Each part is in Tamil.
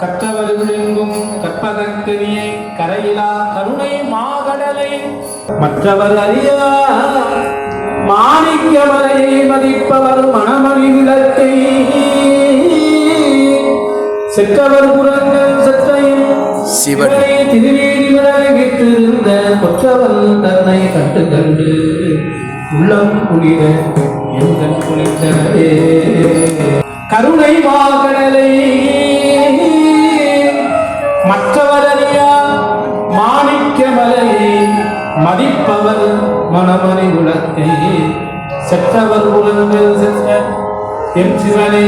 கற்றவர்களெங்கும் கற்பதற்கரியை கரையிலா கருணை மாகடலை. மற்றவர் அறியா மாணிக்க மலையை மதிப்பவர் மணமணி விளக்கை. செற்றவர் புறங்கள் செற்றையும் சிவன். திருவேடி விளை விட்டிருந்த கொற்றவன் தன்னை கண்டு கண்டு உள்ளம் குளிர எங்கள் குளித்தனே கருணை மாகடலை. மதிப்பவர் மணமணி உலகை செற்றவர் உலகில் சென்ற என் சிவனை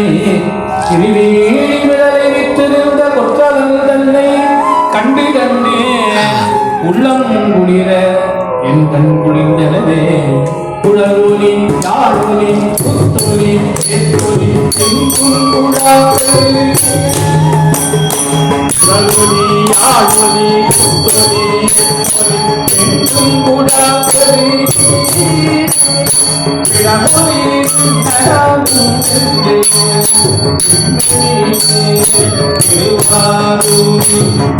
திருவேணி விழலை விட்டிருந்த கொற்றவன் தன்னை கண்டு கண்டே உள்ளம் குளிர என் கண் குளிர்ந்தனவே குழலொலி யாழொலி புத்தொலி எத்தொலி தென்குள் குழாக்கள் கருணி யாழ்மணி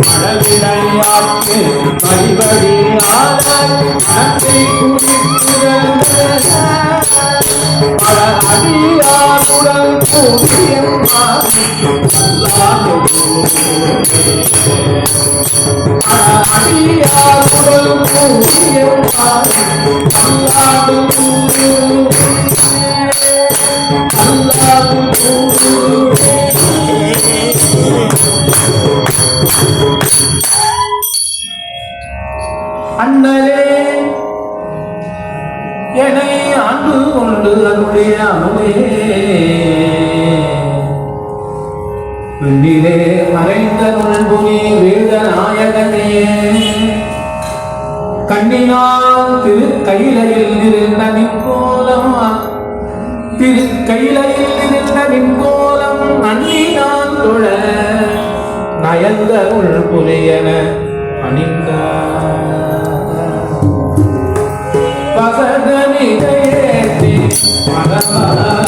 மழவிடையாட்டு பரிபடி ஆனத்தை குடித்திருந்த பல அடியாருடன் அண்ணலே. என்னை ஆண்டு கொண்டு அருடைய அமுதே விண்ணிலே மறைந்த நுண்புனி வேத நாயகனே. கண்ணினால் திரு கையிலையில் இருந்த நின்கோலம் திரு கையிலையில் இருந்த நின்கோலம் நன்னினால் தொழ நயந்த உள் உள்புலியன அணிந்தார்.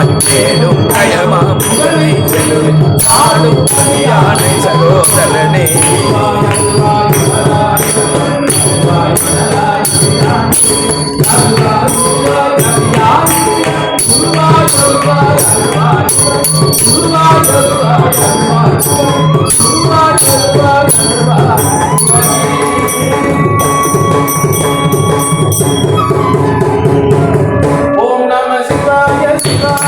பணியாய் அருள்வாய் மேலும் கயமா புகழை செல்லுவே ஆடும் பணியானை சகோதரனே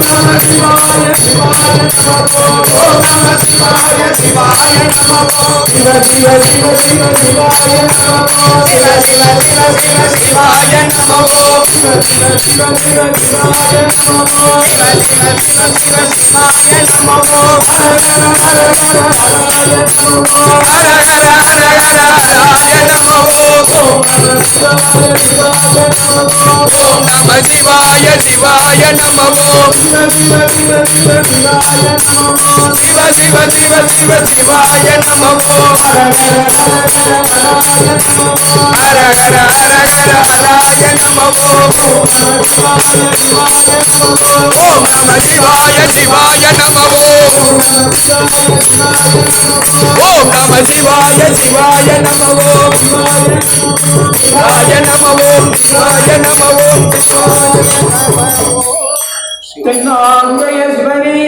నమ శివాయ శివాయ నమో ఓం నమ శివాయ శివాయ నమో శివ శివ శివ శివ శివాయ నమో శివ శివ శివ శివ శివాయ నమో శివ శివ శివ శివ శివాయ నమో శివ శివ శివ శివ శివాయ నమో హర హర హర హర హరాయ నమో హర హర హర హరాయ నమో. నమో శివ శివ శివ శివ శివాయ నమో శివ శివ శివ శివ శివాయ నమో హర హర హర హర హరాయ నమో హర హర హర హర హరాయ నమో ఓం శివాయ శివాయ నమో ఓం నమ శివాయ శివాయ నమో ఓం నమ శివాయ శివాయ నమో ఓం నమ శివాయ శివాయ నమో technology yes, baby.